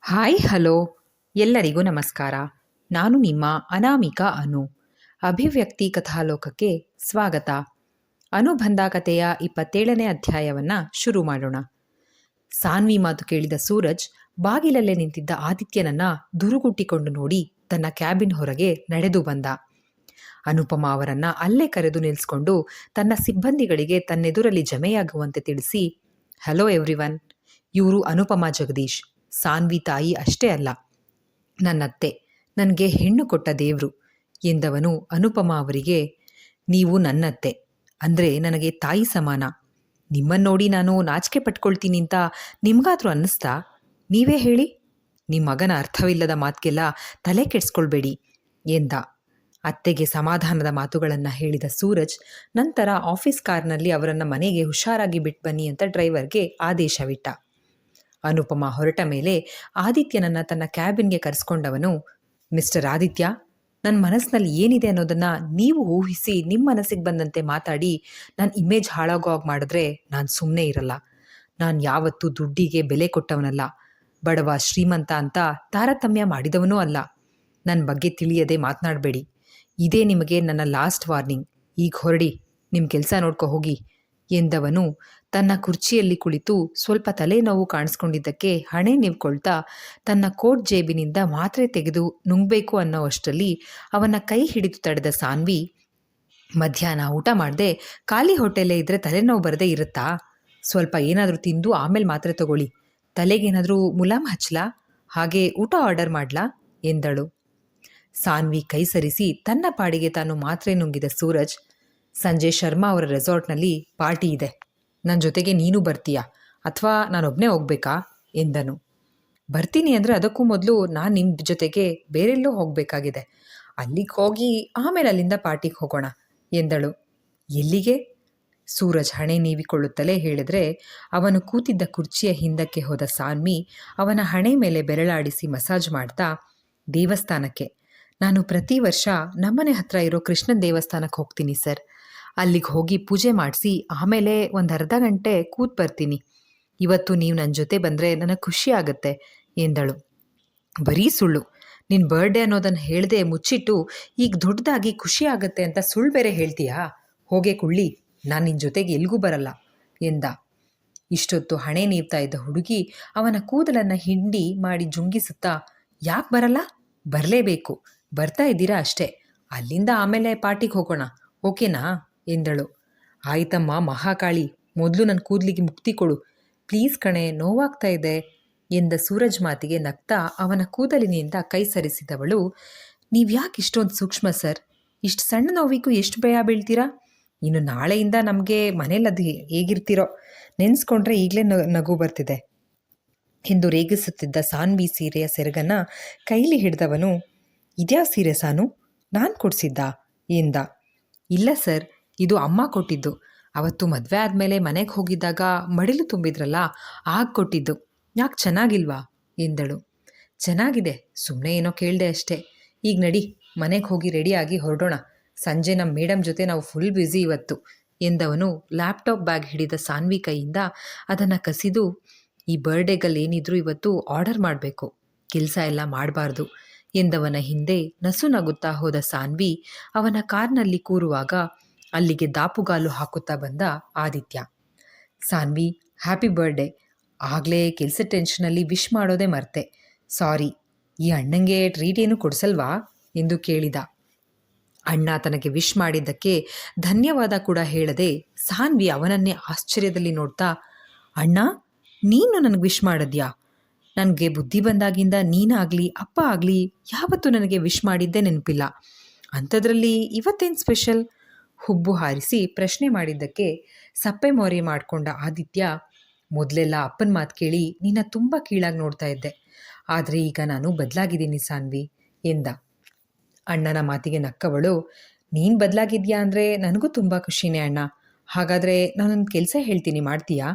Hi, hello. ಎಲ್ಲರಿಗೂ ನಮಸ್ಕಾರ. ನಾನು ನಿಮ್ಮ ಅನಾಮಿಕಾ ಅನು. ಅಭಿವ್ಯಕ್ತಿ ಕಥಾಲೋಕಕ್ಕೆ ಸ್ವಾಗತ. ಅನುಬಂಧ ಕಥೆಯ ಇಪ್ಪತ್ತೇಳನೇ ಅಧ್ಯಾಯವನ್ನು ಶುರು ಮಾಡೋಣ. ಸಾನ್ವಿ ಮಾತು ಕೇಳಿದ ಸೂರಜ್ ಬಾಗಿಲಲ್ಲೇ ನಿಂತಿದ್ದ ಆದಿತ್ಯನನ್ನ ದುರುಗುಟ್ಟಿಕೊಂಡು ನೋಡಿ ತನ್ನ ಕ್ಯಾಬಿನ್ ಹೊರಗೆ ನಡೆದು ಬಂದ. ಅನುಪಮ ಅವರನ್ನ ಅಲ್ಲೇ ಕರೆದು ನಿಲ್ಲಿಸ್ಕೊಂಡು ತನ್ನ ಸಿಬ್ಬಂದಿಗಳಿಗೆ ತನ್ನೆದುರಲ್ಲಿ ಜಮೆಯಾಗುವಂತೆ ತಿಳಿಸಿ, ಹಲೋ ಎವ್ರಿವನ್. ಇವರು ಅನುಪಮ ಜಗದೀಶ್. ಸಾನ್ವಿ ತಾಯಿ ಅಷ್ಟೇ ಅಲ್ಲ, ನನ್ನತ್ತೆ, ನನಗೆ ಹೆಣ್ಣು ಕೊಟ್ಟ ದೇವ್ರು ಎಂದವನು ಅನುಪಮ ಅವರಿಗೆ, ನೀವು ನನ್ನತ್ತೆ, ಅಂದರೆ ನನಗೆ ತಾಯಿ ಸಮಾನ. ನಿಮ್ಮನ್ನು ನೋಡಿ ನಾನು ನಾಚಿಕೆ ಪಟ್ಕೊಳ್ತೀನಿ ಅಂತ ನಿಮ್ಗಾದ್ರೂ ಅನ್ನಿಸ್ತಾ? ನೀವೇ ಹೇಳಿ. ನಿಮ್ಮ ಮಗನ ಅರ್ಥವಿಲ್ಲದ ಮಾತಿಗೆಲ್ಲ ತಲೆ ಕೆಡಿಸ್ಕೊಳ್ಬೇಡಿ ಎಂದ. ಅತ್ತೆಗೆ ಸಮಾಧಾನದ ಮಾತುಗಳನ್ನು ಹೇಳಿದ ಸೂರಜ್, ನಂತರ ಆಫೀಸ್ ಕಾರ್ನಲ್ಲಿ ಅವರನ್ನು ಮನೆಗೆ ಹುಷಾರಾಗಿ ಬಿಟ್ಟು ಬನ್ನಿ ಅಂತ ಡ್ರೈವರ್ಗೆ ಆದೇಶವಿಟ್ಟ. ಅನುಪಮ ಹೊರಟ ಮೇಲೆ ಆದಿತ್ಯನನ್ನ ತನ್ನ ಕ್ಯಾಬಿನ್ಗೆ ಕರೆಸ್ಕೊಂಡವನು, ಮಿಸ್ಟರ್ ಆದಿತ್ಯ ನನ್ನ ಮನಸ್ಸಿನಲ್ಲಿ ಏನಿದೆ ಅನ್ನೋದನ್ನ ನೀವು ಊಹಿಸಿ ನಿಮ್ಮ ಮನಸ್ಸಿಗೆ ಬಂದಂತೆ ಮಾತಾಡಿ ನನ್ನ ಇಮೇಜ್ ಹಾಳಾಗೋ ಹಾಗೆ ಮಾಡಿದ್ರೆ ನಾನು ಸುಮ್ಮನೆ ಇರಲ್ಲ. ನಾನು ಯಾವತ್ತೂ ದುಡ್ಡಿಗೆ ಬೆಲೆ ಕೊಟ್ಟವನಲ್ಲ. ಬಡವ ಶ್ರೀಮಂತ ಅಂತ ತಾರತಮ್ಯ ಮಾಡಿದವನೂ ಅಲ್ಲ. ನನ್ನ ಬಗ್ಗೆ ತಿಳಿಯದೆ ಮಾತನಾಡಬೇಡಿ. ಇದೇ ನಿಮಗೆ ನನ್ನ ಲಾಸ್ಟ್ ವಾರ್ನಿಂಗ್. ಈಗ ಹೊರಡಿ ನಿಮ್ಮ ಕೆಲಸ ನೋಡ್ಕೊ ಹೋಗಿ. ಎಂದವನು ತನ್ನ ಕುರ್ಚಿಯಲ್ಲಿ ಕುಳಿತು ಸ್ವಲ್ಪ ತಲೆನೋವು ಕಾಣಿಸ್ಕೊಂಡಿದ್ದಕ್ಕೆ ಹಣೆ ನಿವ್ಕೊಳ್ತಾ ತನ್ನ ಕೋಟ್ ಜೇಬಿನಿಂದ ಮಾತ್ರೆ ತೆಗೆದು ನುಂಗಬೇಕು ಅನ್ನೋ ಅಷ್ಟರಲ್ಲಿ ಅವನ ಕೈ ಹಿಡಿದು ತಡೆದ ಸಾನ್ವಿ, ಮಧ್ಯಾಹ್ನ ಊಟ ಮಾಡದೆ ಖಾಲಿ ಹೋಟೆಲೇ ಇದ್ರೆ ತಲೆನೋವು ಬರದೇ ಇರುತ್ತಾ? ಸ್ವಲ್ಪ ಏನಾದರೂ ತಿಂದು ಆಮೇಲೆ ಮಾತ್ರೆ ತಗೊಳ್ಳಿ. ತಲೆಗೇನಾದರೂ ಮುಲಾಮ್ ಹಚ್ಚಲಾ ಹಾಗೆ ಊಟ ಆರ್ಡರ್ ಮಾಡ್ಲಾ? ಎಂದಳು. ಸಾನ್ವಿ ಕೈ ಸರಿಸಿ ತನ್ನ ಪಾಡಿಗೆ ತಾನು ಮಾತ್ರೆ ನುಂಗಿದ ಸೂರಜ್ ಸಂಜೆ ಶರ್ಮಾ ಅವರ ರೆಸಾರ್ಟ್ನಲ್ಲಿ ಪಾರ್ಟಿ ಇದೆ. ನನ್ನ ಜೊತೆಗೆ ನೀನು ಬರ್ತೀಯಾ? ಅಥವಾ ನಾನೊಬ್ಬನೇ ಹೋಗ್ಬೇಕಾ? ಎಂದನು. ಬರ್ತೀನಿ ಅಂದರೆ ಅದಕ್ಕೂ ಮೊದಲು ನಾನು ನಿಮ್ಮ ಜೊತೆಗೆ ಬೇರೆಲ್ಲೋ ಹೋಗಬೇಕಾಗಿದೆ. ಅಲ್ಲಿಗೆ ಹೋಗಿ ಆಮೇಲೆ ಅಲ್ಲಿಂದ ಪಾರ್ಟಿಗೆ ಹೋಗೋಣ, ಎಂದಳು. ಎಲ್ಲಿಗೆ? ಸೂರಜ್ ಹಣೆ ನೀವಿಕೊಳ್ಳುತ್ತಲೇ ಹೇಳಿದರೆ ಅವನು ಕೂತಿದ್ದ ಕುರ್ಚಿಯ ಹಿಂದಕ್ಕೆ ಹೋದ ಸಾನ್ಮಿ ಅವನ ಹಣೆ ಮೇಲೆ ಬೆರಳಾಡಿಸಿ ಮಸಾಜ್ ಮಾಡ್ತಾ, ದೇವಸ್ಥಾನಕ್ಕೆ. ನಾನು ಪ್ರತಿ ವರ್ಷ ನಮ್ಮನೆ ಹತ್ರ ಇರೋ ಕೃಷ್ಣನ ದೇವಸ್ಥಾನಕ್ಕೆ ಹೋಗ್ತೀನಿ ಸರ್. ಅಲ್ಲಿಗೆ ಹೋಗಿ ಪೂಜೆ ಮಾಡಿಸಿ ಆಮೇಲೆ ಒಂದು ಅರ್ಧ ಗಂಟೆ ಕೂತ್ ಬರ್ತೀನಿ. ಇವತ್ತು ನೀವು ನನ್ನ ಜೊತೆ ಬಂದರೆ ನನಗೆ ಖುಷಿ ಆಗುತ್ತೆ, ಎಂದಳು. ಬರೀ ಸುಳ್ಳು. ನಿನ್ನ ಬರ್ಡೇ ಅನ್ನೋದನ್ನು ಹೇಳದೆ ಮುಚ್ಚಿಟ್ಟು ಈಗ ದೊಡ್ಡದಾಗಿ ಖುಷಿ ಆಗುತ್ತೆ ಅಂತ ಸುಳ್ಳು ಬೇರೆ ಹೇಳ್ತೀಯಾ? ಹೋಗೆ ಕುಳ್ಳಿ, ನಾನು ನಿನ್ನ ಜೊತೆಗೆ ಎಲ್ಗೂ ಬರಲ್ಲ, ಎಂದ. ಇಷ್ಟೊತ್ತು ಹಣೆ ನೀವ್ತಾ ಇದ್ದ ಹುಡುಗಿ ಅವನ ಕೂದಲನ್ನು ಹಿಂಡಿ ಮಾಡಿ ಜುಂಗಿಸುತ್ತಾ, ಯಾಕೆ ಬರಲ್ಲ? ಬರಲೇಬೇಕು. ಬರ್ತಾ ಇದ್ದೀರಾ ಅಷ್ಟೇ. ಅಲ್ಲಿಂದ ಆಮೇಲೆ ಪಾರ್ಟಿಗೆ ಹೋಗೋಣ, ಓಕೆನಾ? ಎಂದಳು. ಆಯ್ತಮ್ಮ ಮಹಾಕಾಳಿ, ಮೊದಲು ನನ್ನ ಕೂದಲಿಗೆ ಮುಕ್ತಿ ಕೊಡು. ಪ್ಲೀಸ್ ಕಣೆ, ನೋವಾಗ್ತಾ ಇದೆ ಎಂದ ಸೂರಜ್ ಮಾತಿಗೆ ನಗ್ತಾ ಅವನ ಕೂದಲಿನಿಂದ ಕೈ ಸರಿಸಿದವಳು ನೀವ್ಯಾಕೆ ಇಷ್ಟೊಂದು ಸೂಕ್ಷ್ಮ ಸರ್? ಇಷ್ಟು ಸಣ್ಣ ನೋವಿಗೂ ಎಷ್ಟು ಭಯ ಬೀಳ್ತೀರಾ? ಇನ್ನು ನಾಳೆಯಿಂದ ನಮಗೆ ಮನೇಲಿ ಅದು ಹೇಗಿರ್ತಿರೋ? ನೆನೆಸ್ಕೊಂಡ್ರೆ ಈಗಲೇ ನಗು ಬರ್ತಿದೆ ಎಂದು ರೇಗಿಸುತ್ತಿದ್ದ ಸಾನ್ವಿ ಸೀರೆಯ ಸೆರಗನ್ನ ಕೈಲಿ ಹಿಡಿದವನು, ಇದ್ಯಾ ಸೀರೆ ಸಾನು? ನಾನು ಕೊಡಿಸಿದ್ದ? ಎಂದ. ಇಲ್ಲ ಸರ್ ಇದು ಅಮ್ಮ ಕೊಟ್ಟಿದ್ದು. ಅವತ್ತು ಮದುವೆ ಆದಮೇಲೆ ಮನೆಗೆ ಹೋಗಿದ್ದಾಗ ಮಡಿಲು ತುಂಬಿದ್ರಲ್ಲ, ಆಗ ಕೊಟ್ಟಿದ್ದು. ಯಾಕೆ ಚೆನ್ನಾಗಿಲ್ವಾ? ಎಂದಳು. ಚೆನ್ನಾಗಿದೆ ಸುಮ್ಮನೆ ಏನೋ ಕೇಳಿದೆ ಅಷ್ಟೇ. ಈಗ ನಡಿ, ಮನೆಗೆ ಹೋಗಿ ರೆಡಿಯಾಗಿ ಹೊರಡೋಣ. ಸಂಜೆ ನಮ್ಮ ಮೇಡಮ್ ಜೊತೆ ನಾವು ಫುಲ್ ಬ್ಯುಸಿ ಇವತ್ತು, ಎಂದವನು ಲ್ಯಾಪ್ಟಾಪ್ ಬ್ಯಾಗ್ ಹಿಡಿದ ಸಾನ್ವಿ ಕೈಯಿಂದ ಅದನ್ನು ಕಸಿದು, ಈ ಬರ್ಡೇಗಲ್ಲಿ ಏನಿದ್ರು ಇವತ್ತು ಆರ್ಡರ್ ಮಾಡಬೇಕು, ಕೆಲಸ ಎಲ್ಲ ಮಾಡಬಾರ್ದು, ಎಂದವನ ಹಿಂದೆ ನಸು ನಗುತ್ತಾ ಹೋದ ಸಾನ್ವಿ ಅವನ ಕಾರ್ನಲ್ಲಿ ಕೂರುವಾಗ ಅಲ್ಲಿಗೆ ದಾಪುಗಾಲು ಹಾಕುತ್ತಾ ಬಂದ ಆದಿತ್ಯ. ಸಾನ್ವಿ ಹ್ಯಾಪಿ ಬರ್ಡೇ ಆಗಲೇ ಕೆಲಸ ಟೆನ್ಷನಲ್ಲಿ ವಿಶ್ ಮಾಡೋದೇ ಮರ್ತೆ. ಸಾರಿ ಈ ಅಣ್ಣಂಗೆ ಟ್ರೀಟ್ ಏನು ಕೊಡಿಸಲ್ವಾ? ಎಂದು ಕೇಳಿದ. ಅಣ್ಣ ತನಗೆ ವಿಶ್ ಮಾಡಿದ್ದಕ್ಕೆ ಧನ್ಯವಾದ ಕೂಡ ಹೇಳದೆ ಸಾನ್ವಿ ಅವನನ್ನೇ ಆಶ್ಚರ್ಯದಲ್ಲಿ ನೋಡ್ತಾ, ಅಣ್ಣ, ನೀನು ನನಗೆ ವಿಶ್ ಮಾಡಿದ್ಯಾ? ನನಗೆ ಬುದ್ಧಿ ಬಂದಾಗಿಂದ ನೀನಾಗಲಿ ಅಪ್ಪ ಆಗಲಿ, ಯಾವತ್ತೂ ನನಗೆ ವಿಶ್ ಮಾಡಿದ್ದೇ ನೆನಪಿಲ್ಲ. ಅಂಥದ್ರಲ್ಲಿ ಇವತ್ತೇನು ಸ್ಪೆಷಲ್ ಹುಬ್ಬು ಹಾರಿಸಿ ಪ್ರಶ್ನೆ ಮಾಡಿದ್ದಕ್ಕೆ ಸಪ್ಪೆ ಮೋರೆ ಮಾಡಿಕೊಂಡ ಆದಿತ್ಯ ಮೊದಲೆಲ್ಲ ಅಪ್ಪನ ಮಾತು ಕೇಳಿ ನಿನ್ನ ತುಂಬ ಕೀಳಾಗಿ ನೋಡ್ತಾ ಇದ್ದೆ. ಆದರೆ ಈಗ ನಾನು ಬದಲಾಗಿದ್ದೀನಿ ಸಾನ್ವಿ ಎಂದ. ಅಣ್ಣನ ಮಾತಿಗೆ ನಕ್ಕವಳು, ನೀನು ಬದಲಾಗಿದ್ಯಾ ಅಂದರೆ ನನಗೂ ತುಂಬ ಖುಷಿನೇ ಅಣ್ಣ. ಹಾಗಾದರೆ ನಾನೊಂದು ಕೆಲಸ ಹೇಳ್ತೀನಿ, ಮಾಡ್ತೀಯಾ?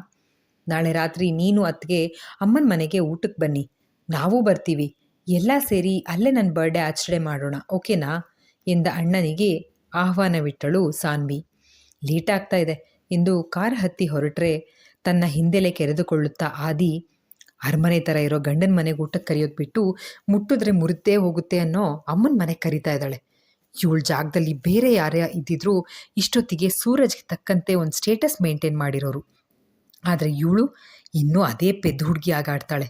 ನಾಳೆ ರಾತ್ರಿ ನೀನು ಅತ್ತಿಗೆ ಅಮ್ಮನ ಮನೆಗೆ ಊಟಕ್ಕೆ ಬನ್ನಿ. ನಾವು ಬರ್ತೀವಿ. ಎಲ್ಲ ಸೇರಿ ಅಲ್ಲೇ ನನ್ನ ಬರ್ಡೇ ಆಚರಣೆ ಮಾಡೋಣ, ಓಕೆನಾ? ಎಂದ ಅಣ್ಣನಿಗೆ ಆಹ್ವಾನವಿಟ್ಟಳು ಸಾನ್ವಿ. ಲೇಟ್ ಆಗ್ತಾ ಇದೆ ಎಂದು ಕಾರ್ ಹತ್ತಿ ಹೊರಟ್ರೆ ತನ್ನ ಹಿಂದೆಲೆ ಕೆರೆದುಕೊಳ್ಳುತ್ತಾ ಆದಿ, ಅರಮನೆ ಥರ ಇರೋ ಗಂಡನ ಮನೆಗೆ ಊಟಕ್ಕೆ ಕರೆಯೋದು ಬಿಟ್ಟು ಮುಟ್ಟಿದ್ರೆ ಮುರಿದೇ ಹೋಗುತ್ತೆ ಅನ್ನೋ ಅಮ್ಮನ ಮನೆಗೆ ಕರಿತಾ ಇದ್ದಾಳೆ. ಇವಳ ಜಾಗದಲ್ಲಿ ಬೇರೆ ಯಾರೇ ಇದ್ದಿದ್ರೂ ಇಷ್ಟೊತ್ತಿಗೆ ಸೂರಜ್ಗೆ ತಕ್ಕಂತೆ ಒಂದು ಸ್ಟೇಟಸ್ ಮೇಂಟೈನ್ ಮಾಡಿರೋರು. ಆದರೆ ಇವಳು ಇನ್ನೂ ಅದೇ ಪೆದ್ದು ಹುಡುಗಿ ಆಗಾಡ್ತಾಳೆ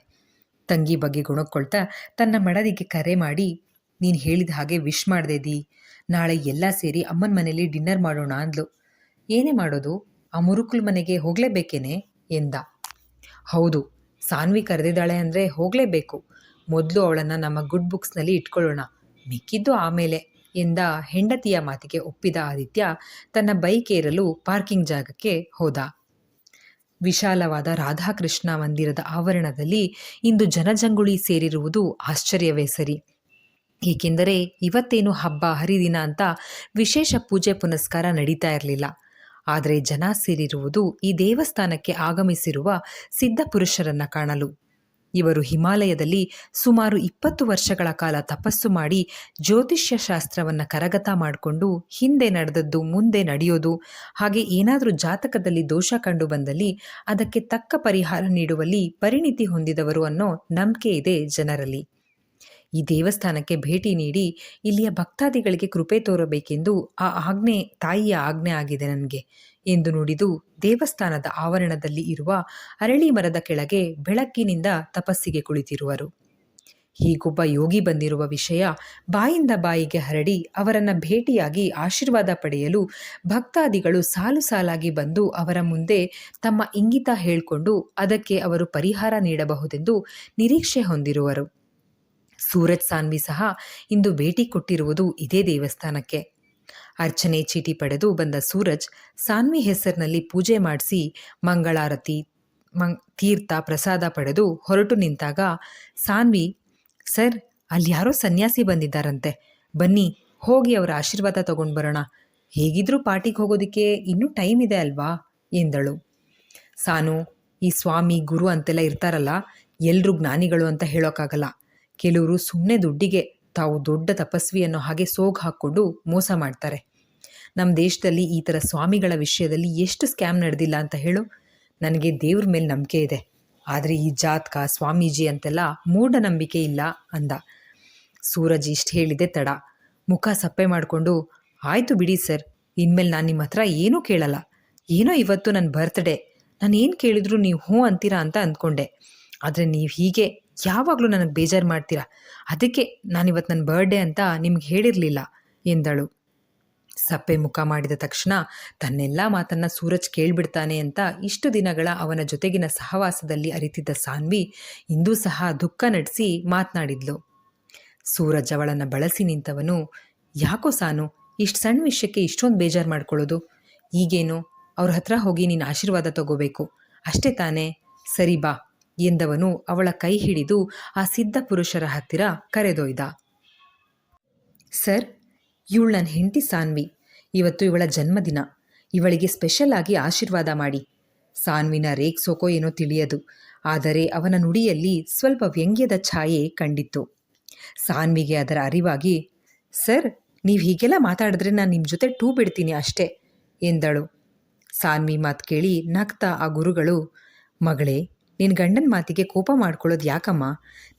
ತಂಗಿ ಬಗ್ಗೆ ಗುಣಕ್ಕೊಳ್ತಾ ತನ್ನ ಮಡದಿಗೆ ಕರೆ ಮಾಡಿ ನೀನು ಹೇಳಿದ ಹಾಗೆ ವಿಶ್ ಮಾಡಿದೆ ದಿ ನಾಳೆ ಎಲ್ಲ ಸೇರಿ ಅಮ್ಮನ ಮನೆಯಲ್ಲಿ ಡಿನ್ನರ್ ಮಾಡೋಣ ಅಂದ್ಲು. ಏನೇ ಮಾಡೋದು? ಆ ಮುರುಕುಲ್ ಮನೆಗೆ ಹೋಗಲೇಬೇಕೇನೆ? ಎಂದ. ಹೌದು, ಸಾನ್ವಿ ಕರೆದಿದ್ದಾಳೆ ಅಂದರೆ ಹೋಗಲೇಬೇಕು. ಮೊದಲು ಅವಳನ್ನು ನಮ್ಮ ಗುಡ್ ಬುಕ್ಸ್ನಲ್ಲಿ ಇಟ್ಕೊಳ್ಳೋಣ. ಮಿಕ್ಕಿದ್ದು ಆಮೇಲೆ, ಎಂದ ಹೆಂಡತಿಯ ಮಾತಿಗೆ ಒಪ್ಪಿದ ಆದಿತ್ಯ ತನ್ನ ಬೈಕ್ ಏರಲು ಪಾರ್ಕಿಂಗ್ ಜಾಗಕ್ಕೆ ಹೋದ. ವಿಶಾಲವಾದ ರಾಧಾಕೃಷ್ಣ ಮಂದಿರದ ಆವರಣದಲ್ಲಿ ಇಂದು ಜನಜಂಗುಳಿ ಸೇರಿರುವುದು ಆಶ್ಚರ್ಯವೇ ಸರಿ. ಏಕೆಂದರೆ ಇವತ್ತೇನು ಹಬ್ಬ, ಹರಿದಿನ ಅಂತ ವಿಶೇಷ ಪೂಜೆ ಪುನಸ್ಕಾರ ನಡೀತಾ ಇರಲಿಲ್ಲ. ಆದರೆ ಜನ ಸೇರಿರುವುದು ಈ ದೇವಸ್ಥಾನಕ್ಕೆ ಆಗಮಿಸಿರುವ ಸಿದ್ಧ ಪುರುಷರನ್ನ ಕಾಣಲು. ಇವರು ಹಿಮಾಲಯದಲ್ಲಿ ಸುಮಾರು ಇಪ್ಪತ್ತು ವರ್ಷಗಳ ಕಾಲ ತಪಸ್ಸು ಮಾಡಿ ಜ್ಯೋತಿಷ್ಯ ಶಾಸ್ತ್ರವನ್ನು ಕರಗತ ಮಾಡಿಕೊಂಡು ಹಿಂದೆ ನಡೆದದ್ದು, ಮುಂದೆ ನಡೆಯೋದು, ಹಾಗೆ ಏನಾದರೂ ಜಾತಕದಲ್ಲಿ ದೋಷ ಕಂಡು ಬಂದಲ್ಲಿ ಅದಕ್ಕೆ ತಕ್ಕ ಪರಿಹಾರ ನೀಡುವಲ್ಲಿ ಪರಿಣಿತಿ ಹೊಂದಿದವರು ಅನ್ನೋ ನಂಬಿಕೆ ಇದೆ ಜನರಲ್ಲಿ. ಈ ದೇವಸ್ಥಾನಕ್ಕೆ ಭೇಟಿ ನೀಡಿ ಇಲ್ಲಿಯ ಭಕ್ತಾದಿಗಳಿಗೆ ಕೃಪೆ ತೋರಬೇಕೆಂದು ಆ ಆಜ್ಞೆ, ತಾಯಿಯ ಆಜ್ಞೆ ಆಗಿದೆ ನನಗೆ ಎಂದು ನುಡಿದು ದೇವಸ್ಥಾನದ ಆವರಣದಲ್ಲಿ ಇರುವ ಅರಳಿ ಮರದ ಕೆಳಗೆ ಬೆಳಕಿನಿಂದ ತಪಸ್ಸಿಗೆ ಕುಳಿತಿರುವರು. ಹೀಗೊಬ್ಬ ಯೋಗಿ ಬಂದಿರುವ ವಿಷಯ ಬಾಯಿಂದ ಬಾಯಿಗೆ ಹರಡಿ ಅವರನ್ನ ಭೇಟಿಯಾಗಿ ಆಶೀರ್ವಾದ ಪಡೆಯಲು ಭಕ್ತಾದಿಗಳು ಸಾಲು ಸಾಲಾಗಿ ಬಂದು ಅವರ ಮುಂದೆ ತಮ್ಮ ಇಂಗಿತ ಹೇಳಿಕೊಂಡು ಅದಕ್ಕೆ ಅವರು ಪರಿಹಾರ ನೀಡಬಹುದೆಂದು ನಿರೀಕ್ಷೆ ಹೊಂದಿರುವರು. ಸೂರಜ್ ಸಾನ್ವಿ ಸಹ ಇಂದು ಭೇಟಿ ಕೊಟ್ಟಿರುವುದು ಇದೇ ದೇವಸ್ಥಾನಕ್ಕೆ. ಅರ್ಚನೆ ಚೀಟಿ ಪಡೆದು ಬಂದ ಸೂರಜ್ ಸಾನ್ವಿ ಹೆಸರಿನಲ್ಲಿ ಪೂಜೆ ಮಾಡಿಸಿ ಮಂಗಳಾರತಿ, ಮಂಗ್, ತೀರ್ಥ, ಪ್ರಸಾದ ಪಡೆದು ಹೊರಟು ನಿಂತಾಗ ಸಾನ್ವಿ, ಸರ್, ಅಲ್ಲಿ ಯಾರೋ ಸನ್ಯಾಸಿ ಬಂದಿದ್ದಾರಂತೆ. ಬನ್ನಿ, ಹೋಗಿ ಅವರ ಆಶೀರ್ವಾದ ತಗೊಂಡು ಬರೋಣ. ಹೇಗಿದ್ರೂ ಪಾರ್ಟಿಗೆ ಹೋಗೋದಕ್ಕೆ ಇನ್ನೂ ಟೈಮ್ ಇದೆ ಅಲ್ವಾ? ಎಂದಳು. ಸಾನು, ಈ ಸ್ವಾಮಿ, ಗುರು ಅಂತೆಲ್ಲ ಇರ್ತಾರಲ್ಲ ಎಲ್ಲರೂ ಜ್ಞಾನಿಗಳು ಅಂತ ಹೇಳೋಕ್ಕಾಗಲ್ಲ. ಕೆಲವರು ಸುಮ್ಮನೆ ದುಡ್ಡಿಗೆ ತಾವು ದೊಡ್ಡ ತಪಸ್ವಿ ಅನ್ನೋ ಹಾಗೆ ಸೋಗ್ ಹಾಕ್ಕೊಂಡು ಮೋಸ ಮಾಡ್ತಾರೆ. ನಮ್ಮ ದೇಶದಲ್ಲಿ ಈ ಥರ ಸ್ವಾಮಿಗಳ ವಿಷಯದಲ್ಲಿ ಎಷ್ಟು ಸ್ಕ್ಯಾಮ್ ನಡೆದಿಲ್ಲ ಅಂತ ಹೇಳು. ನನಗೆ ದೇವ್ರ ಮೇಲೆ ನಂಬಿಕೆ ಇದೆ. ಆದರೆ ಈ ಜಾತಕ, ಸ್ವಾಮೀಜಿ ಅಂತೆಲ್ಲ ಮೂಢನಂಬಿಕೆ ಇಲ್ಲ ಅಂದ. ಸೂರಜ್ ಇಷ್ಟು ಹೇಳಿದೆ ತಡ. ಮುಖ ಸಪ್ಪೆ ಮಾಡಿಕೊಂಡು, ಆಯಿತು ಬಿಡಿ ಸರ್, ಇನ್ಮೇಲೆ ನಾನು ನಿಮ್ಮ ಹತ್ರ ಏನೂ ಕೇಳಲ್ಲ. ಏನೋ ಇವತ್ತು ನನ್ನ ಬರ್ತ್ಡೇ. ನಾನು ಏನು ಕೇಳಿದ್ರು ನೀವು ಹ್ಞೂ ಅಂತೀರಾ ಅಂತ ಅಂದ್ಕೊಂಡೆ. ಆದರೆ ನೀವು ಹೀಗೆ ಯಾವಾಗಲೂ ನನಗೆ ಬೇಜಾರು ಮಾಡ್ತೀರಾ? ಅದಕ್ಕೆ ನಾನಿವತ್ತು ನನ್ನ ಬರ್ಡೇ ಅಂತ ನಿಮ್ಗೆ ಹೇಳಿರಲಿಲ್ಲ, ಎಂದಳು. ಸಪ್ಪೆ ಮುಖ ಮಾಡಿದ ತಕ್ಷಣ ತನ್ನೆಲ್ಲ ಮಾತನ್ನ ಸೂರಜ್ ಕೇಳ್ಬಿಡ್ತಾನೆ ಅಂತ ಇಷ್ಟು ದಿನಗಳ ಅವನ ಜೊತೆಗಿನ ಸಹವಾಸದಲ್ಲಿ ಅರಿತಿದ್ದ ಸಾನ್ವಿ ಇಂದೂ ಸಹ ದುಃಖ ನಡೆಸಿ ಮಾತನಾಡಿದ್ಲು. ಸೂರಜ್ ಅವಳನ್ನು ಬಳಸಿ ನಿಂತವನು, ಯಾಕೋ ಸಾನು, ಇಷ್ಟು ಸಣ್ಣ ವಿಷಯಕ್ಕೆ ಇಷ್ಟೊಂದು ಬೇಜಾರು ಮಾಡ್ಕೊಳ್ಳೋದು? ಈಗೇನು? ಅವ್ರ ಹತ್ರ ಹೋಗಿ ನೀನು ಆಶೀರ್ವಾದ ತಗೋಬೇಕು. ಅಷ್ಟೇ ತಾನೇ? ಸರಿ ಬಾ. ಎಂದವನು ಅವಳ ಕೈ ಹಿಡಿದು ಆ ಸಿದ್ಧ ಪುರುಷರ ಹತ್ತಿರ ಕರೆದೊಯ್ದ. ಸರ್, ಇವಳು ನನ್ನ ಹೆಂಡತಿ ಸಾನ್ವಿ. ಇವತ್ತು ಇವಳ ಜನ್ಮದಿನ. ಇವಳಿಗೆ ಸ್ಪೆಷಲ್ ಆಗಿ ಆಶೀರ್ವಾದ ಮಾಡಿ. ಸಾನ್ವಿನ ರೇಗ್ಸೋಕೋ ಏನೋ ತಿಳಿಯದು. ಆದರೆ ಅವನ ನುಡಿಯಲ್ಲಿ ಸ್ವಲ್ಪ ವ್ಯಂಗ್ಯದ ಛಾಯೆ ಕಂಡಿತ್ತು. ಸಾನ್ವಿಗೆ ಅದರ ಅರಿವಾಗಿ, ಸರ್, ನೀವು ಹೀಗೆಲ್ಲ ಮಾತಾಡಿದ್ರೆ ನಾನು ನಿಮ್ಮ ಜೊತೆ ಟೂ ಬಿಡ್ತೀನಿ ಅಷ್ಟೇ, ಎಂದಳು. ಸಾನ್ವಿ ಮಾತು ಕೇಳಿ ನಗ್ತಾ ಆ ಗುರುಗಳು, ಮಗಳೇ ನಿನ್ನ ಗಂಡನ ಮಾತಿಗೆ ಕೋಪ ಮಾಡ್ಕೊಳ್ಳೋದು ಯಾಕಮ್ಮ?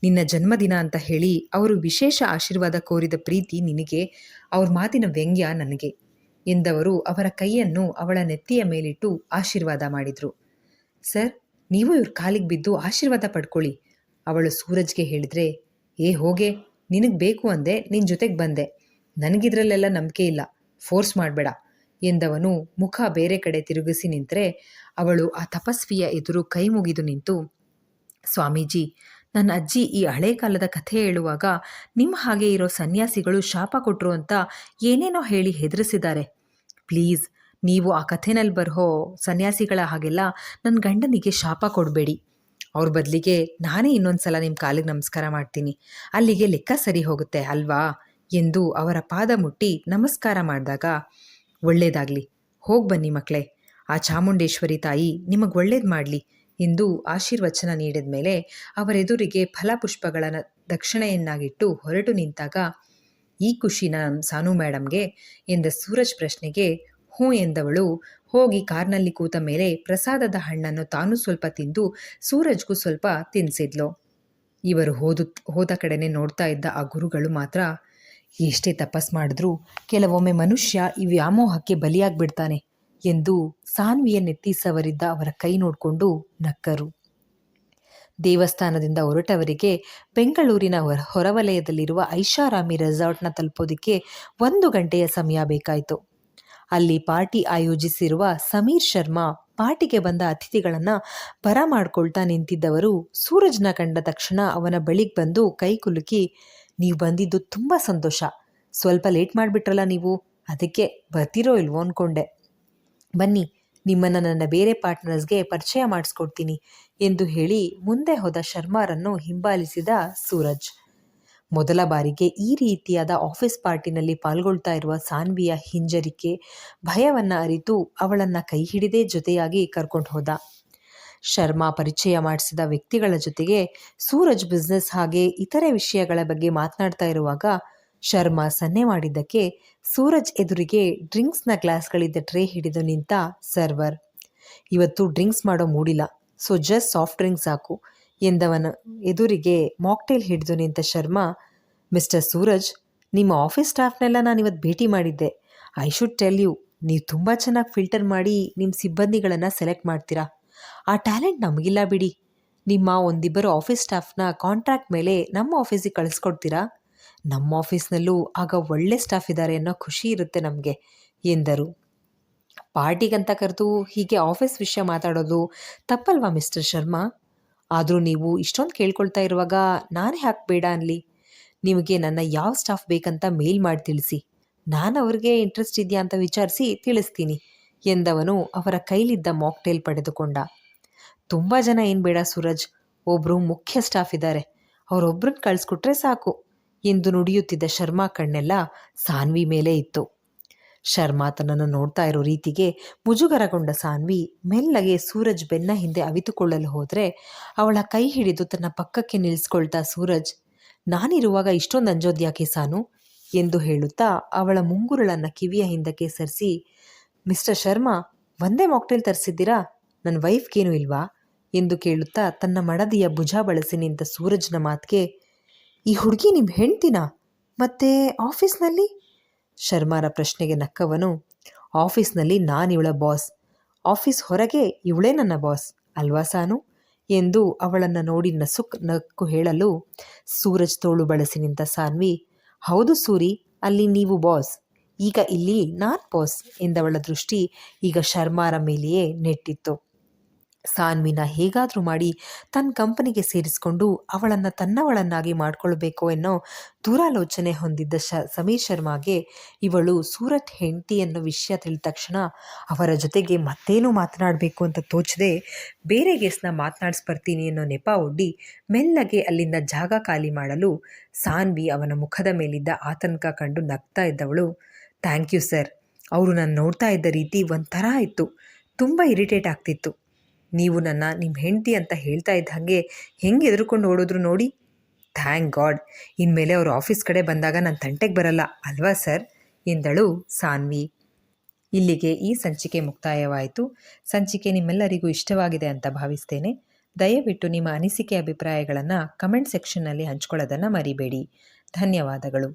ನಿನ್ನ ಜನ್ಮದಿನ ಅಂತ ಹೇಳಿ ಅವರು ವಿಶೇಷ ಆಶೀರ್ವಾದ ಕೋರಿದ ಪ್ರೀತಿ ನಿನಗೆ, ಅವ್ರ ಮಾತಿನ ವ್ಯಂಗ್ಯ ನನಗೆ ಎಂದವರು ಅವರ ಕೈಯನ್ನು ಅವಳ ನೆತ್ತಿಯ ಮೇಲಿಟ್ಟು ಆಶೀರ್ವಾದ ಮಾಡಿದರು. ಸರ್, ನೀವು ಇವ್ರ ಕಾಲಿಗೆ ಬಿದ್ದು ಆಶೀರ್ವಾದ ಪಡ್ಕೊಳ್ಳಿ. ಅವಳು ಸೂರಜ್ಗೆ ಹೇಳಿದ್ರೆ, ಏ ಹೋಗೆ, ನಿನಗೆ ಬೇಕು ಅಂದೆ ನಿನ್ನ ಜೊತೆಗೆ ಬಂದೆ. ನನಗಿದ್ರಲ್ಲೆಲ್ಲ ನಂಬಿಕೆ ಇಲ್ಲ. ಫೋರ್ಸ್ ಮಾಡಬೇಡ ಎಂದವನು ಮುಖ ಬೇರೆ ಕಡೆ ತಿರುಗಿಸಿ ನಿಂತರೆ ಅವಳು ಆ ತಪಸ್ವಿಯ ಎದುರು ಕೈ ಮುಗಿದು ನಿಂತು, ಸ್ವಾಮೀಜಿ, ನನ್ನ ಅಜ್ಜಿ ಈ ಹಳೆ ಕಾಲದ ಕಥೆ ಹೇಳುವಾಗ ನಿಮ್ಮ ಹಾಗೆ ಇರೋ ಸನ್ಯಾಸಿಗಳು ಶಾಪ ಕೊಟ್ಟರು ಅಂತ ಏನೇನೋ ಹೇಳಿ ಹೆದರಿಸಿದ್ದಾರೆ. ಪ್ಲೀಸ್, ನೀವು ಆ ಕಥೆನಲ್ಲಿ ಬರೋ ಸನ್ಯಾಸಿಗಳ ಹಾಗೆಲ್ಲ ನನ್ನ ಗಂಡನಿಗೆ ಶಾಪ ಕೊಡಬೇಡಿ. ಅವ್ರ ಬದಲಿಗೆ ನಾನೇ ಇನ್ನೊಂದು ಸಲ ನಿಮ್ಮ ಕಾಲಿಗೆ ನಮಸ್ಕಾರ ಮಾಡ್ತೀನಿ. ಅಲ್ಲಿಗೆ ಲೆಕ್ಕ ಸರಿ ಹೋಗುತ್ತೆ, ಅಲ್ವಾ? ಎಂದು ಅವರ ಪಾದ ಮುಟ್ಟಿ ನಮಸ್ಕಾರ ಮಾಡಿದಾಗ, ಒಳ್ಳೇದಾಗಲಿ, ಹೋಗಿ ಬನ್ನಿ ಮಕ್ಕಳೇ ಆ ಚಾಮುಂಡೇಶ್ವರಿ ತಾಯಿ ನಿಮಗೆ ಒಳ್ಳೇದು ಮಾಡಲಿ ಎಂದು ಆಶೀರ್ವಚನ ನೀಡಿದ ಮೇಲೆ ಅವರೆದುರಿಗೆ ಫಲಪುಷ್ಪಗಳ ದಕ್ಷಿಣೆಯನ್ನಾಗಿಟ್ಟು ಹೊರಟು ನಿಂತಾಗ, ಈ ಖುಷಿನ ಸಾನು ಮೇಡಮ್ಗೆ ಎಂದ ಸೂರಜ್ ಪ್ರಶ್ನೆಗೆ, ಹ್ಞೂ ಎಂದವಳು ಹೋಗಿ ಕಾರ್ನಲ್ಲಿ ಕೂತ ಮೇಲೆ ಪ್ರಸಾದದ ಹಣ್ಣನ್ನು ತಾನು ಸ್ವಲ್ಪ ತಿಂದು ಸೂರಜ್ಗೂ ಸ್ವಲ್ಪ ತಿನ್ನಿಸಿದ್ಲು ಇವರು ಹೋದ ಹೋದ ಕಡೆನೆ ನೋಡ್ತಾ ಇದ್ದ ಆ ಗುರುಗಳು ಮಾತ್ರ, ಎಷ್ಟೇ ತಪಸ್ ಮಾಡಿದ್ರೂ ಕೆಲವೊಮ್ಮೆ ಮನುಷ್ಯ ಈ ವ್ಯಾಮೋಹಕ್ಕೆ ಬಲಿಯಾಗ್ಬಿಡ್ತಾನೆ. ಎಂದು ಸಾನ್ವಿಯ ನೆತ್ತಿ ಸವರಿದ್ದ ಅವರ ಕೈ ನೋಡಿಕೊಂಡು ನಕ್ಕರು. ದೇವಸ್ಥಾನದಿಂದ ಹೊರಟವರಿಗೆ ಬೆಂಗಳೂರಿನ ಹೊರ, ಹೊರವಲಯದಲ್ಲಿರುವ ಐಷಾರಾಮಿ ರೆಸಾರ್ಟ್ನ ತಲುಪೋದಕ್ಕೆ ಒಂದು ಗಂಟೆಯ ಸಮಯ ಬೇಕಾಯಿತು. ಅಲ್ಲಿ ಪಾರ್ಟಿ ಆಯೋಜಿಸಿರುವ ಸಮೀರ್ ಶರ್ಮಾ ಪಾರ್ಟಿಗೆ ಬಂದ ಅತಿಥಿಗಳನ್ನು ಬರಮಾಡ್ಕೊಳ್ತಾ ನಿಂತಿದ್ದವರು ಸೂರಜ್ನ ಕಂಡ ತಕ್ಷಣ ಅವನ ಬಳಿಗೆ ಬಂದು ಕೈ ಕುಲುಕಿ, ನೀವು ಬಂದಿದ್ದು ತುಂಬ ಸಂತೋಷ. ಸ್ವಲ್ಪ ಲೇಟ್ ಮಾಡಿಬಿಟ್ರಲ್ಲ ನೀವು? ಅದಕ್ಕೆ ಬರ್ತಿರೋ ಇಲ್ವೋ ಅಂದ್ಕೊಂಡೆ ಬನ್ನಿ, ನಿಮ್ಮನ್ನು ನನ್ನ ಬೇರೆ ಪಾರ್ಟ್ನರ್ಸ್ಗೆ ಪರಿಚಯ ಮಾಡಿಸ್ಕೊಡ್ತೀನಿ ಎಂದು ಹೇಳಿ ಮುಂದೆ ಹೋದ ಶರ್ಮಾರನ್ನು ಹಿಂಬಾಲಿಸಿದ ಸೂರಜ್. ಮೊದಲ ಬಾರಿಗೆ ಈ ರೀತಿಯಾದ ಆಫೀಸ್ ಪಾರ್ಟಿನಲ್ಲಿ ಪಾಲ್ಗೊಳ್ತಾ ಇರುವ ಸಾನ್ವಿಯ ಹಿಂಜರಿಕೆ, ಭಯವನ್ನು ಅರಿತು ಅವಳನ್ನು ಕೈ ಹಿಡಿದೇ ಜೊತೆಯಾಗಿ ಕರ್ಕೊಂಡು ಹೋದ. ಶರ್ಮಾ ಪರಿಚಯ ಮಾಡಿಸಿದ ವ್ಯಕ್ತಿಗಳ ಜೊತೆಗೆ ಸೂರಜ್ ಬಿಸ್ನೆಸ್ ಹಾಗೆ ಇತರೆ ವಿಷಯಗಳ ಬಗ್ಗೆ ಮಾತನಾಡ್ತಾ ಇರುವಾಗ ಶರ್ಮಾ ಸನ್ನೆ ಮಾಡಿದ್ದಕ್ಕೆ ಸೂರಜ್ ಎದುರಿಗೆ ಡ್ರಿಂಕ್ಸ್ನ ಗ್ಲಾಸ್ಗಳಿದ್ದ ಟ್ರೇ ಹಿಡಿದು ನಿಂತ ಸರ್ವರ್. ಇವತ್ತು ಡ್ರಿಂಕ್ಸ್ ಮಾಡೋ ಮೂಡಿಲ್ಲ, ಸೊ ಜಸ್ಟ್ ಸಾಫ್ಟ್ ಡ್ರಿಂಕ್ಸ್ ಸಾಕು, ಎಂದವನ ಎದುರಿಗೆ ಮಾಕ್ಟೇಲ್ ಹಿಡಿದು ನಿಂತ ಶರ್ಮಾ, ಮಿಸ್ಟರ್ ಸೂರಜ್, ನಿಮ್ಮ ಆಫೀಸ್ ಸ್ಟಾಫ್ನೆಲ್ಲ ನಾನು ಇವತ್ತು ಭೇಟಿ ಮಾಡಿದ್ದೆ. ಐ ಶುಡ್ ಟೆಲ್ ಯು, ನೀವು ತುಂಬ ಚೆನ್ನಾಗಿ ಫಿಲ್ಟರ್ ಮಾಡಿ ನಿಮ್ಮ ಸಿಬ್ಬಂದಿಗಳನ್ನು ಸೆಲೆಕ್ಟ್ ಮಾಡ್ತೀರಾ? ಆ ಟ್ಯಾಲೆಂಟ್ ನಮಗಿಲ್ಲ ಬಿಡಿ. ನಿಮ್ಮ ಒಂದಿಬ್ಬರು ಆಫೀಸ್ ಸ್ಟಾಫ್ನ ಕಾಂಟ್ರಾಕ್ಟ್ ಮೇಲೆ ನಮ್ಮ ಆಫೀಸಿಗೆ ಕಳಿಸ್ಕೊಡ್ತೀರಾ? ನಮ್ಮ ಆಫೀಸ್ನಲ್ಲೂ ಆಗ ಒಳ್ಳೆ ಸ್ಟಾಫ್ ಇದ್ದಾರೆ ಅನ್ನೋ ಖುಷಿ ಇರುತ್ತೆ ನಮಗೆ, ಎಂದರು. ಪಾರ್ಟಿಗಂತ ಕರೆದು ಹೀಗೆ ಆಫೀಸ್ ವಿಷಯ ಮಾತಾಡೋದು ತಪ್ಪಲ್ವಾ ಮಿಸ್ಟರ್ ಶರ್ಮಾ? ಆದರೂ ನೀವು ಇಷ್ಟೊಂದು ಕೇಳ್ಕೊಳ್ತಾ ಇರುವಾಗ ನಾನೇ ಯಾಕೆ ಬೇಡ ಅನ್ಲಿ? ನಿಮಗೆ ನನ್ನ ಯಾವ ಸ್ಟಾಫ್ ಬೇಕಂತ ಮೇಲ್ ಮಾಡಿ ತಿಳಿಸಿ. ನಾನು ಅವ್ರಿಗೆ ಇಂಟ್ರೆಸ್ಟ್ ಇದೆಯಾ ಅಂತ ವಿಚಾರಿಸಿ ತಿಳಿಸ್ತೀನಿ, ಎಂದವನು ಅವರ ಕೈಲಿದ್ದ ಮಾಕ್ಟೇಲ್ ಪಡೆದುಕೊಂಡ. ತುಂಬ ಜನ ಏನು ಬೇಡ ಸೂರಜ್ ಒಬ್ಬರು ಮುಖ್ಯ ಸ್ಟಾಫ್ ಇದ್ದಾರೆ ಅವರೊಬ್ಬರನ್ನ ಕಳಿಸ್ಕೊಟ್ರೆ ಸಾಕು. ಎಂದು ನುಡಿಯುತ್ತಿದ್ದ ಶರ್ಮಾ ಕಣ್ಣೆಲ್ಲ ಸಾನ್ವಿ ಮೇಲೆ ಇತ್ತು. ಶರ್ಮಾ ತನ್ನನ್ನು ನೋಡ್ತಾ ಇರೋ ರೀತಿಗೆ ಮುಜುಗರಗೊಂಡ ಸಾನ್ವಿ ಮೆಲ್ಲಗೆ ಸೂರಜ್ ಬೆನ್ನ ಹಿಂದೆ ಅವಿತುಕೊಳ್ಳಲು ಹೋದರೆ ಅವಳ ಕೈ ಹಿಡಿದು ತನ್ನ ಪಕ್ಕಕ್ಕೆ ನಿಲ್ಲಿಸ್ಕೊಳ್ತಾ ಸೂರಜ್, ನಾನಿರುವಾಗ ಇಷ್ಟೊಂದು ಅಂಜೋದ್ಯಾಕೆ ಸಾನು? ಎಂದು ಹೇಳುತ್ತಾ ಅವಳ ಮುಂಗುರುಳನ್ನು ಕಿವಿಯ ಹಿಂದಕ್ಕೆ ಸರಿಸಿ, ಮಿಸ್ಟರ್ ಶರ್ಮಾ, ಒಂದೇ ಮಾಕ್ಟೇಲ್ ತರಿಸಿದ್ದೀರಾ? ನನ್ನ ವೈಫ್ಗೇನು ಇಲ್ವಾ? ಎಂದು ಕೇಳುತ್ತಾ ತನ್ನ ಮಡದಿಯ ಭುಜ ಬಳಸಿ ನಿಂತ ಸೂರಜ್ನ ಮಾತಿಗೆ ಈ ಹುಡುಗಿ ನಿಮ್ಮ ಹೆಂಡ್ತಿನ? ಮತ್ತೆ ಆಫೀಸ್ನಲ್ಲಿ? ಶರ್ಮಾರ ಪ್ರಶ್ನೆಗೆ ನಕ್ಕವನು, ಆಫೀಸ್ನಲ್ಲಿ ನಾನು ಇವಳ ಬಾಸ್. ಆಫೀಸ್ ಹೊರಗೆ ಇವಳೇ ನನ್ನ ಬಾಸ್, ಅಲ್ವಾ ಸಾನು? ಎಂದು ಅವಳನ್ನು ನೋಡಿ ನಸುಕ್ ನಕ್ಕು ಹೇಳಲು ಸೂರಜ್ ತೋಳು ಬಳಸಿ ನಿಂತ ಸಾನ್ವಿ, ಹೌದು ಸೂರಿ, ಅಲ್ಲಿ ನೀವು ಬಾಸ್. ಈಗ ಇಲ್ಲಿ ನಾನ್ ಬಾಸ್ ಎಂದವಳ ದೃಷ್ಟಿ ಈಗ ಶರ್ಮಾರ ಮೇಲೆಯೇ ನೆಟ್ಟಿತ್ತು. ಸಾನ್ವಿನ ಹೇಗಾದರೂ ಮಾಡಿ ತನ್ನ ಕಂಪನಿಗೆ ಸೇರಿಸಿಕೊಂಡು ಅವಳನ್ನು ತನ್ನವಳನ್ನಾಗಿ ಮಾಡಿಕೊಳ್ಬೇಕು ಎನ್ನೋ ದೂರಾಲೋಚನೆ ಹೊಂದಿದ್ದ ಶ, ಸಮೀರ್ ಶರ್ಮಾಗೆ ಇವಳು ಸೂರತ್ ಹೆಂಡತಿ ಅನ್ನೋ ವಿಷಯ ತಿಳಿದ ತಕ್ಷಣ ಅವರ ಜೊತೆಗೆ ಮತ್ತೇನು ಮಾತನಾಡಬೇಕು ಅಂತ ತೋಚದೆ, ಬೇರೆ ಗೆಸ್ನ ಮಾತನಾಡಿಸ್ಬರ್ತೀನಿ ಅನ್ನೋ ನೆಪ ಒಡ್ಡಿ ಮೆಲ್ಲಗೆ ಅಲ್ಲಿಂದ ಜಾಗ ಖಾಲಿ ಮಾಡಲು ಸಾನ್ವಿ ಅವನ ಮುಖದ ಮೇಲಿದ್ದ ಆತಂಕ ಕಂಡು ನಗ್ತಾ ಇದ್ದವಳು, ಥ್ಯಾಂಕ್ ಯು ಸರ್, ಅವರು ನಾನು ನೋಡ್ತಾ ಇದ್ದ ರೀತಿ ಒಂಥರ ಇತ್ತು ತುಂಬ ಇರಿಟೇಟ್ ಆಗ್ತಿತ್ತು. ನೀವು ನನ್ನ ನಿಮ್ಮ ಹೆಂಡತಿ ಅಂತ ಹೇಳ್ತಾ ಇದ್ದ ಹಾಗೆ ಹೆಂಗೆ ಎದುರುಕೊಂಡು ಓಡೋದ್ರು ನೋಡಿ? Thank God. ಇನ್ಮೇಲೆ ಅವರು ಆಫೀಸ್ ಕಡೆ ಬಂದಾಗ ನಾನು ತಂಟೆಗೆ ಬರಲ್ಲ, ಅಲ್ವಾ ಸರ್? ಎಂದಳು ಸಾನ್ವಿ. ಇಲ್ಲಿಗೆ ಈ ಸಂಚಿಕೆ ಮುಕ್ತಾಯವಾಯಿತು. ಸಂಚಿಕೆ ನಿಮ್ಮೆಲ್ಲರಿಗೂ ಇಷ್ಟವಾಗಿದೆ ಅಂತ ಭಾವಿಸ್ತೇನೆ. ದಯವಿಟ್ಟು ನಿಮ್ಮ ಅನಿಸಿಕೆ ಅಭಿಪ್ರಾಯಗಳನ್ನು ಕಮೆಂಟ್ ಸೆಕ್ಷನ್ನಲ್ಲಿ ಹಂಚ್ಕೊಳ್ಳೋದನ್ನು ಮರಿಬೇಡಿ. ಧನ್ಯವಾದಗಳು.